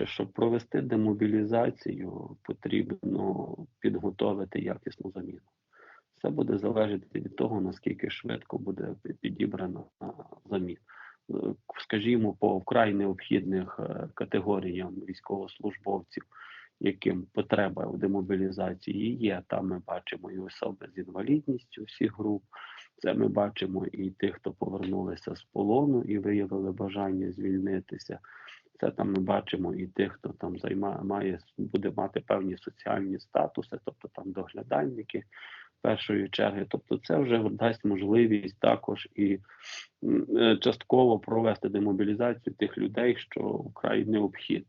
По-перше, щоб провести демобілізацію, потрібно підготовити якісну заміну. Це буде залежати від того, наскільки швидко буде підібрана заміна. Е, Скажімо, по вкрай необхідних е, категоріям військовослужбовців, яким потреба в демобілізації є. Там ми бачимо і особи з інвалідністю всіх груп. Це ми бачимо і тих, хто повернулися з полону і виявили бажання звільнитися. Це там ми бачимо і тих, хто там займає має буде мати певні соціальні статуси, тобто там доглядальники першої черги. Тобто, це вже дасть можливість також і е, частково провести демобілізацію тих людей, що вкрай необхідно.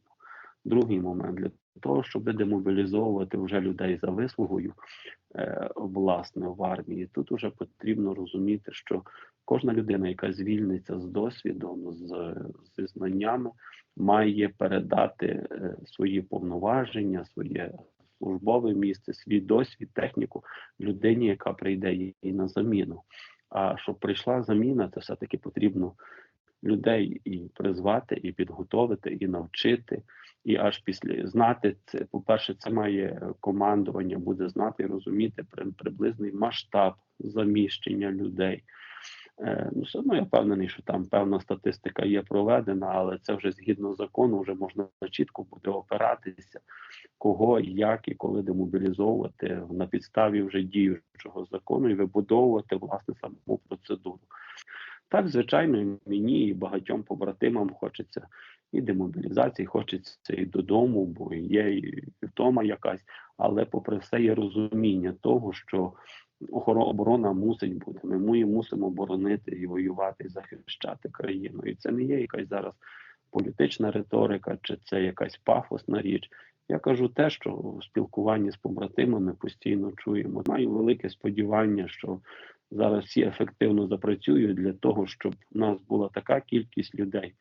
Другий момент для того, щоб демобілізовувати вже людей за вислугою, е, власне, в армії, тут вже потрібно розуміти, що кожна людина, яка звільниться з досвідом, з, зі знаннями, має передати е, свої повноваження, своє службове місце, свій досвід, техніку людині, яка прийде їй на заміну. А щоб прийшла заміна, це все-таки потрібно людей і призвати, і підготовити, і навчити, і аж після знати це. По-перше, це має командування, буде знати і розуміти при- приблизний масштаб заміщення людей. Е, Ну, все одно я впевнений, що там певна статистика є проведена, але це вже згідно закону, вже можна чітко буде опиратися, кого, як і коли демобілізовувати на підставі вже діючого закону і вибудовувати власне саму процедуру. Так, звичайно, мені і багатьом побратимам хочеться і демобілізації, хочеться і додому, бо є і втома якась, але попри все є розуміння того, що оборона мусить бути. Ми му- мусимо боронити і воювати, і захищати країну. І це не є якась зараз політична риторика, чи це якась пафосна річ. Я кажу те, що в спілкуванні з побратимами постійно чуємо. Маю велике сподівання, що зараз всі ефективно запрацюють для того, щоб у нас була така кількість людей,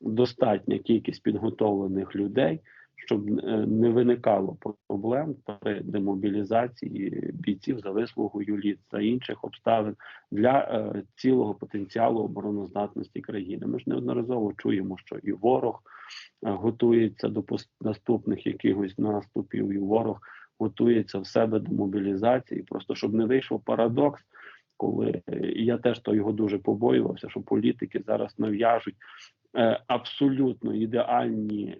достатня кількість підготовлених людей, щоб е, не виникало проблем при демобілізації бійців за вислугою літ за інших обставин для е, цілого потенціалу обороноздатності країни. Ми ж неодноразово чуємо, що і ворог е, готується до наступних якихось наступів, і ворог готується в себе до мобілізації. Просто щоб не вийшов парадокс, коли і я теж то його дуже побоювався, що політики зараз нав'яжуть абсолютно ідеальні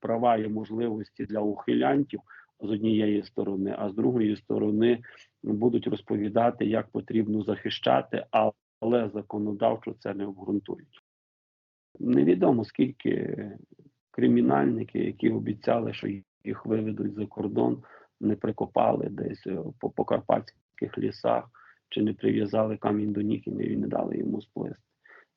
права і можливості для ухилянтів з однієї сторони, а з другої сторони будуть розповідати, як потрібно захищати, але законодавчо це не обґрунтують. Невідомо скільки кримінальники, які обіцяли, що їх виведуть за кордон, не прикопали десь е, по покарпатських лісах, чи не прив'язали камінь до ніг і не дали йому сплисти.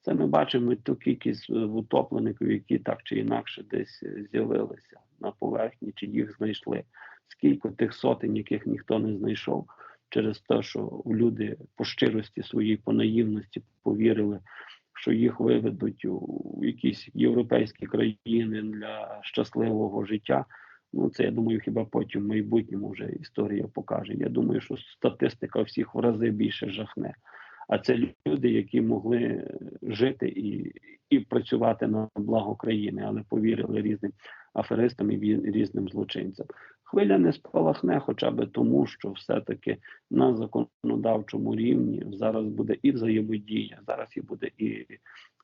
Це ми бачимо ту кількість е, утоплеників, які так чи інакше десь е, з'явилися на поверхні, чи їх знайшли. Скільки тих сотень, яких ніхто не знайшов, через те, що люди по щирості своїй, по наївності повірили, що їх виведуть у якісь європейські країни для щасливого життя. Ну, це я думаю, хіба потім в майбутньому вже історія покаже. Я думаю, що статистика всіх в рази більше жахне. А це люди, які могли жити і, і працювати на благо країни, але повірили різним аферистам і різним злочинцям. Хвиля не спалахне, хоча б тому, що все-таки на законодавчому рівні зараз буде і взаємодія, зараз і буде і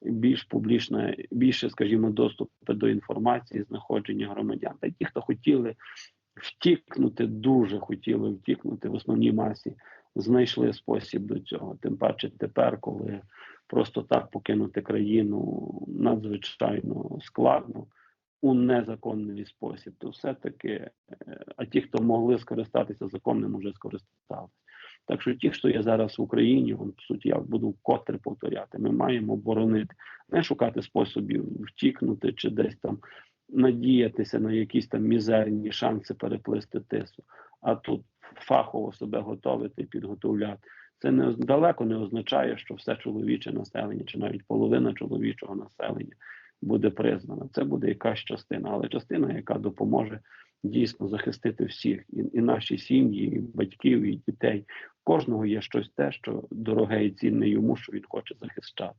більш публічна, більше, скажімо, доступу до інформації, знаходження громадян. Та ті, хто хотіли втікнути, дуже хотіли втікнути в основній масі, знайшли спосіб до цього. Тим паче тепер, коли просто так покинути країну надзвичайно складно у незаконний спосіб, то все-таки, е, а ті, хто могли скористатися законним, вже скористалися. Так що ті, хто є зараз в Україні, от, по суті, я буду вкотре повторяти, ми маємо боронити, не шукати способів втікнути чи десь там надіятися на якісь там мізерні шанси переплисти тису, а тут фахово себе готовити підготовляти. Це не далеко не означає, що все чоловіче населення, чи навіть половина чоловічого населення буде признана. Це буде якась частина, але частина, яка допоможе дійсно захистити всіх, і, і наші сім'ї, і батьків, і дітей. У Кожного є щось те, що дороге і цінне йому, що він хоче захищати.